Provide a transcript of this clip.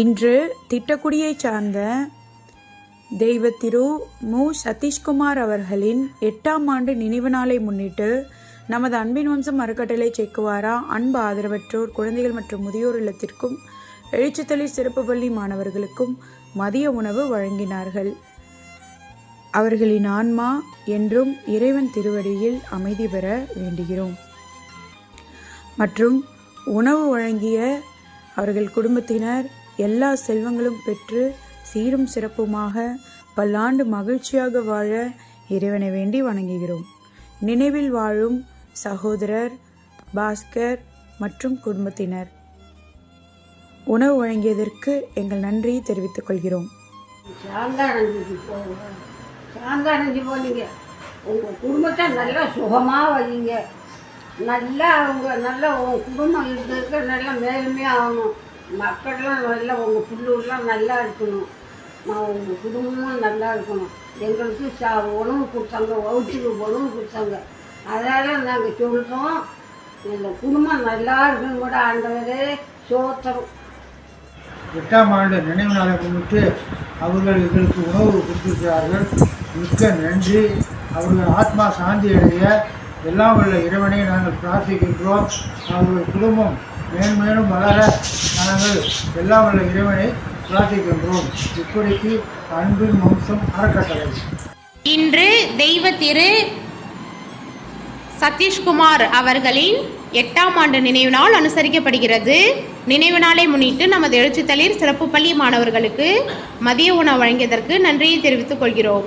இன்று திட்டக்குடியை சார்ந்த தெய்வ திரு மு. சதீஷ்குமார் அவர்களின் எட்டாம் ஆண்டு நினைவு நாளை முன்னிட்டு நமது அன்பின் வம்சம் அறக்கட்டளை செக்குவாரா? அன்பு ஆதரவற்றோர் குழந்தைகள் மற்றும் முதியோர் இல்லத்திற்கும் எழுச்சித்தளிர் சிறப்பு பள்ளி மாணவர்களுக்கும் மதிய உணவு வழங்கினார்கள். அவர்களின் ஆன்மா என்றும் இறைவன் திருவடியில் அமைதி பெற வேண்டுகிறோம். மற்றும் உணவு வழங்கிய அவர்கள் குடும்பத்தினர் எல்லா செல்வங்களும் பெற்று சீரும் சிறப்புமாக பல்லாண்டு மகிழ்ச்சியாக வாழ இறைவனை வேண்டி வணங்குகிறோம். நினைவில் வாழும் சகோதரர் பாஸ்கர் மற்றும் குடும்பத்தினர் உணவு வழங்கியதற்கு எங்கள் நன்றியை தெரிவித்துக் கொள்கிறோம். சாந்தானஞ்சிக்கு சாந்தானஞ்சி போனீங்க உங்கள் குடும்பத்தை நல்லா சுகமாக வைங்க நல்லா அவங்க நல்லா உங்கள் குடும்பம் இருக்க நல்லா மேலுமே ஆகணும். மக்கள்லாம் நல்லா உங்கள் புள்ளூர்லாம் நல்லா இருக்கணும். நான் உங்கள் குடும்பமும் நல்லா இருக்கணும். எங்களுக்கு சா உணவு கொடுத்தாங்க வவுச்சுக்கு உணவு கொடுத்தாங்க. அதனால் நாங்கள் சொல்கிறோம் எங்கள் குடும்பம் நல்லா இருக்கணும். கூட ஆண்டவரே சோத்திரம். எட்டாம் ஆண்டு நினைவு நாளை முன்னிட்டு அவர்கள் எங்களுக்கு உணவு கொடுத்திருக்கிறார்கள். மிக்க நன்றி. அவர்கள் ஆத்மா சாந்தி அடைய எல்லாம் உள்ள இறைவனை நாங்கள் பிரார்த்திக்கின்றோம். அவர்கள் குடும்பம் மேன்மேலும் வளர நாங்கள் எல்லாம் உள்ள இறைவனை பிரார்த்திக்கின்றோம். இப்படிக்கு அன்பின் வம்சம் அறக்கட்டளை. இன்று தெய்வ திரு சதீஷ்குமார் அவர்களின் எட்டாம் ஆண்டு நினைவு நாள் அனுசரிக்கப்படுகிறது. நினைவு நாளை முன்னிட்டு நமது எழுச்சித்தளிர் சிறப்பு பள்ளி மாணவர்களுக்கு மதிய உணவு வழங்கியதற்கு நன்றியை தெரிவித்துக் கொள்கிறோம்.